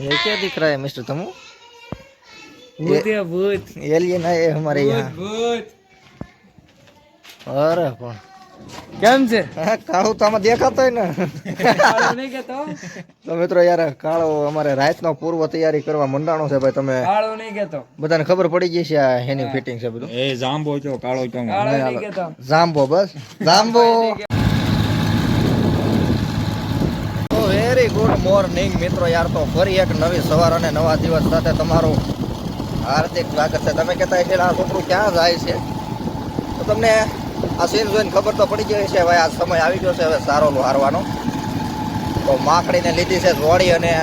ये क्या दिख रहा है मिस्टर तमू भूत है भूत एलियन है हमारे यहाँ भूत अरे પણ કેમ છે હા, કાળું તો આમાં દેખાતો ને કાળો નહીં કહેતો તો મિત્રો યાર કાળો અમારે રાતનો પૂર્વ તૈયારી કરવા મંડાણો છે ભાઈ તમે કાળો નહીં કહેતો બધાને ખબર પડી ગઈ છે આ એની ફિટિંગ છે બધું એ જાંબો છો કાળો છો કાળો નહીં કહેતો જાંબો બસ જાંબો મોર્નિંગ મિત્રો. યાર, તો ફરી એક નવી સવાર અને નવા દિવસ સાથે તમારું હાર્દિક સ્વાગત છે. તમે કહેતા છે આ છોકરું ક્યાં જાય છે? તો તમને આ સીન જોઈને ખબર તો પડી ગઈ છે ભાઈ, આ સમય આવી ગયો છે, હવે સારો હારવાનો. તો માખડીને લીધી છે જોડી અને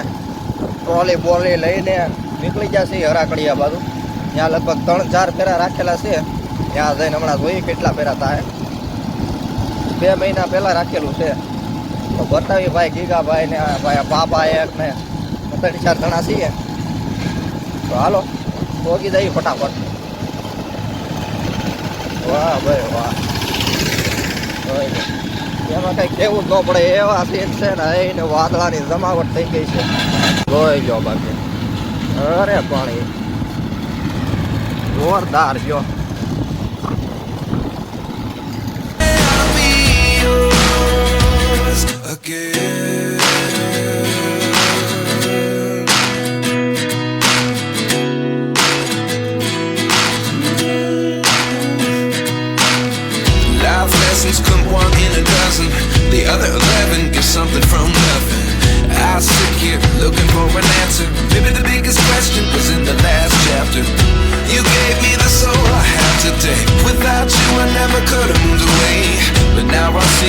ટ્રોલી બોલી લઈને નીકળી ગયા છે હરાકડિયા બાજુ. ત્યાં લગભગ ત્રણ ચાર ફેરા રાખેલા છે. ત્યાં જઈને હમણાં જોઈએ કેટલા ફેરા થાય. બે મહિના પહેલાં રાખેલું છે. તો બતાવી ભાઈ, ગીગાભાઈ ને ભાઈ બાપા એક ને ત્રણ ચાર જણા છીએ. તો હાલો, પોગી દઈએ ફટાફટ. વાહ ભાઈ, વાહ. એમાં કઈ કેવું ન પડે, એવા સીન છે ને એને વાદળાની જમાવટ થઈ ગઈ છે. જોઈ ગયો બાકી. અરે પાણી જોરદાર જો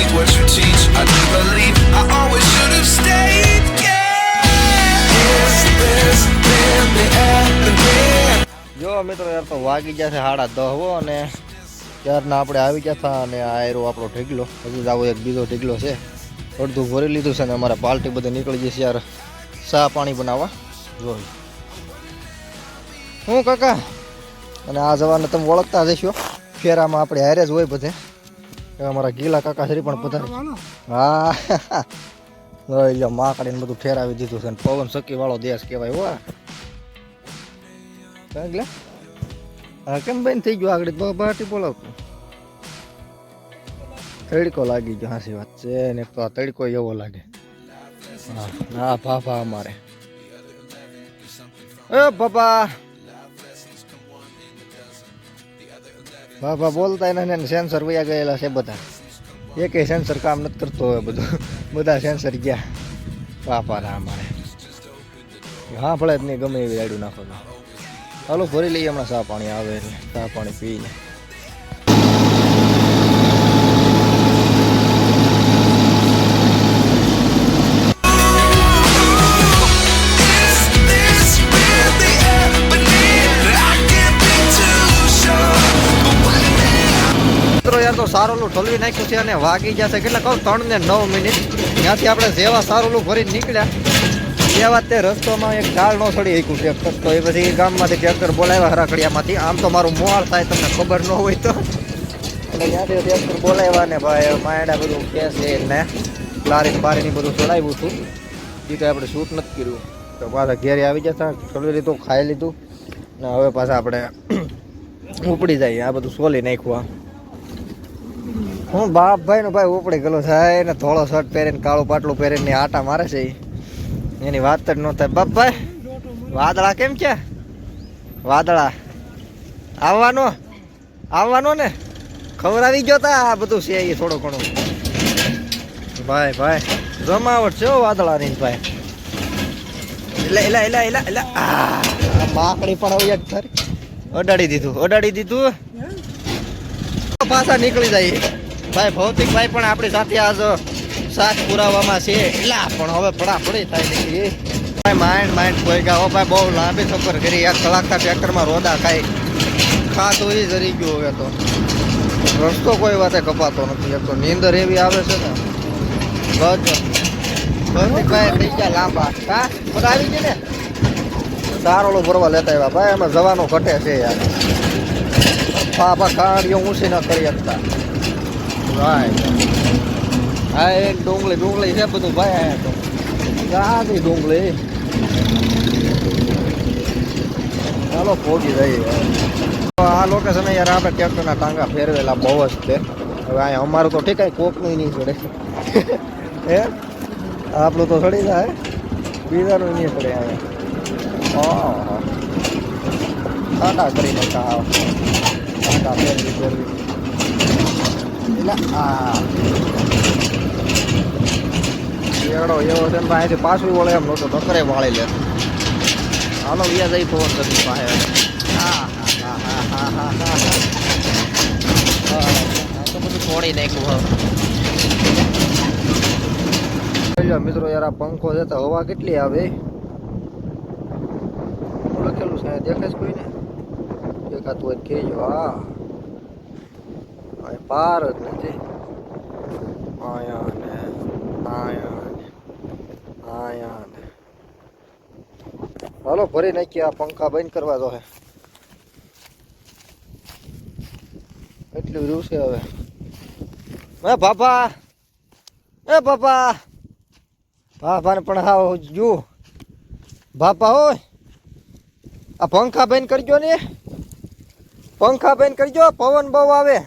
now what you teach. I do believe I always should have stayed. Yeah. Is this? જો મિત્રો યાર તો વાગી ગયા છે સાડા દહ હો અને ત્યારના આપણે આવી ગયા હતા અને આ એરો આપણો ઢીગલો હજી આવો એક બીજો ઢીગલો છે અડધું ભરી લીધું છે અને અમારે બાલ્ટી બધી નીકળી જશે યાર ચા પાણી બનાવવા જોઈ હું કાકા અને આ જવાને તમે ઓળખતા જશો ફેરામાં આપણે હારે જ હોય બધે અમારા ગીલા કાકા શ્રી પણ પધારે હા. લઈ લો માકડીને બધું ફેરાવી દીધું છે પવન સકી વાળો દેશ કહેવાય હો. હા, કેમ બેન થઈ ગયું આગળ? બહારથી બોલાવતું તડકો લાગી ગયો, હાસી વાત છે ને તો આ તડકો એવો લાગે. હા હા, ભાભા અમારે. એ બાપા! બાપા, બોલતા એને સેન્સર વયા ગયેલા છે બધા. એકેય સેન્સર કામ નથી કરતો હોય બધું. બધા સેન્સર ગયા. બાપા ના અમારે હા ભલે જ નહીં, ગમે એવી રાડું નાખો હાલો, ભરી લઈએ હમણાં ચા પાણી, આવે એટલે ચા પાણી પીને. સારોલું ઠલવી નાખ્યું છે અને વાગી જશે કેટલા કહું, ત્રણ ને નવ મિનિટ. ત્યાંથી આપણે જેવા સારોલું ભરીને નીકળ્યા. જેવા તે રસ્તોમાં એક ગાળ ન ચડી શક્યું ટ્રેક્ટર તો એ પછી ગામમાંથી ટ્રેક્ટર બોલાવ્યા હરાકડિયામાંથી. આમ તો મારું મોહાળ થાય, તમને ખબર ન હોય તો. એટલે ત્યાંથી ટ્રેક્ટર બોલાવ્યા ને ભાઈ માયડા બધું કેસે ને લારી બારીની બધું ચડાવ્યું હતું. એ તો આપણે શૂટ નથી કર્યું. તો પાછા ઘેરે આવી જતા ઠલવી લીધું, ખાઈ લીધું. ને હવે પાછા આપણે ઉપડી જાય આ બધું સોલી નાખ્યું આ. હું બાપભાઈ નો ભાઈ ઉપડી ગયેલો છે એને ધોળો શર્ટ પહેરીને, કાળું પાટલું પહેરીને આટા મારે છે એની વાત જ ન થાય. બાપભાઈ વાદળા કેમ છે? વાદળા. આવવાનો? આવવાનો ને? ખબર આવી ગયો તા, આ બધું છે એ થોડું ઘણું. ભાઈ ભાઈ, જમાવટ છે વાદળાની ભાઈ. એટલે એલા એલા એલા એલા માકડી પણ આવી જ તારી અડાડી દીધું અડાડી દીધું. પાછા નીકળી જાય. ભાઈ ભૌતિકભાઈ પણ આપણી સાથે આજ સાથ પુરાવામાં છે. એટલા પણ હવે પડાપડી થાય નથી ભાઈ માઇન્ડ માઇન્ડ કોઈ ગયા ભાઈ, બહુ લાંબી સફર કરી. એક કલાકના ટ્રેક્ટરમાં રોદા ખાઈ. ખાતું એ જરી ગયું હવે તો. રસ્તો કોઈ વાતે કપાતો નથી. એક તો નીંદર એવી આવે છે ને. બસ ભૌતિકભાઈ થઈ ગયા લાંબા. હા? બધા આવી ગયા ને? સારોળું ભરવા લેતા આવ્યા. ભાઈ, એમાં જવાનું ઘટે છે યાર. પાપા કાળીઓ ઊંચી ન કરી શકતા. ભાઈ હા એક ડુંગળી ડુંગળી છે બધું ભાઈ અહીંયા તો ગાદી ડુંગળી ચાલો પહોંચી જઈએ આ લોકેશન યાર આપણે ટ્રેક્ટરના ટાંગા ફેરવેલા બહુ જ છે હવે અહીંયા અમારું તો ઠીક કોકનું નહીં ચડે હે આપણું તો સડી જાય બીજાનું નહીં ચડે અહીંયા હા ટાટા કરી નાખા ફેરવી ફેરવી એટલે હા એડો એવો અહીંથી પાછું વળે એમ નહોતો ટકરે વાળી લે હાલો વ્યાજ જઈ પવન કરી પાસે હા હા હા હા હા હા હા તો બધું છોડી નાખ્યું હવે મિત્રો યાર આ પંખો છે તો હવા કેટલી આવે લખેલું છે દેખાય કોઈને દેખાતું હોય કે હા અહીં પાર જ નથી આયા ને આયા આયા ને હાલો ભરી નાખીએ આ પંખા બંધ કરવા દો હે એટલું રહ્યું છે હવે હે બાપા એ બાપા બાપાને પણ હા જો બાપા હોય આ પંખા બંધ કરજો ને પંખા બંધ કરજો પવન બહુ આવે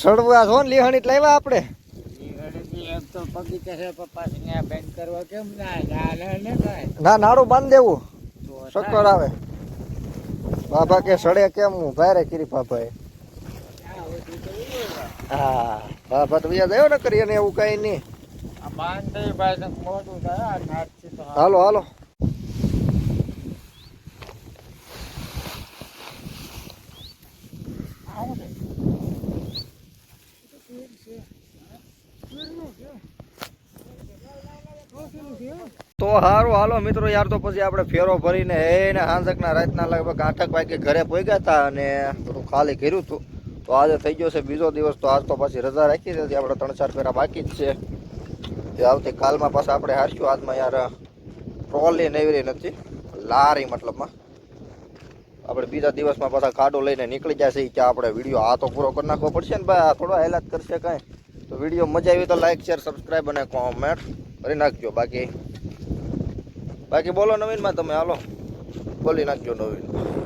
સડવા છો ને લેહણ એટલે આવ્યા આપણે. ના નાડું બાંધ દેવું. શક્કર આવે. બાબા કે સડે કેમ હું? રે કીરી બાબાએ હા બાબા તો બીજા આવ્યો ને કરીએ ને એવું કઈ નહીં. હાલો હાલો. તો સારું હાલો મિત્રો યાર, તો પછી આપણે ફેરો ભરીને એને હાંસકના રાતના લગભગ આઠક વાગે ઘરે પહોંચ્યા હતા અને થોડું ખાલી કર્યું હતું તો આજે થઈ ગયો છે બીજો દિવસ, તો આજ તો પછી રજા રાખી હતી આપણે ત્રણ ચાર ફેરા બાકી જ છે. એ આવતી કાલમાં પાછા આપણે હારશું. આજમાં યાર, ટ્રોલી નેવરી નથી. લારી મતલબમાં. આપણે બીજા દિવસમાં પાછા કાડો લઈને નીકળી જશે કે આપણે વીડિયો આ તો પૂરો કરી નાખવો પડશે ને ભાઈ. આ થોડો હેલાત કરશે કાંઈ. તો વીડિયો મજા આવી તો લાઈક શેર સબસ્ક્રાઈબ અને કોમેન્ટ કરી નાખજો. બાકી બાકી બોલો નવીનમાં તમે હાલો. બોલી નાખજો નવીન.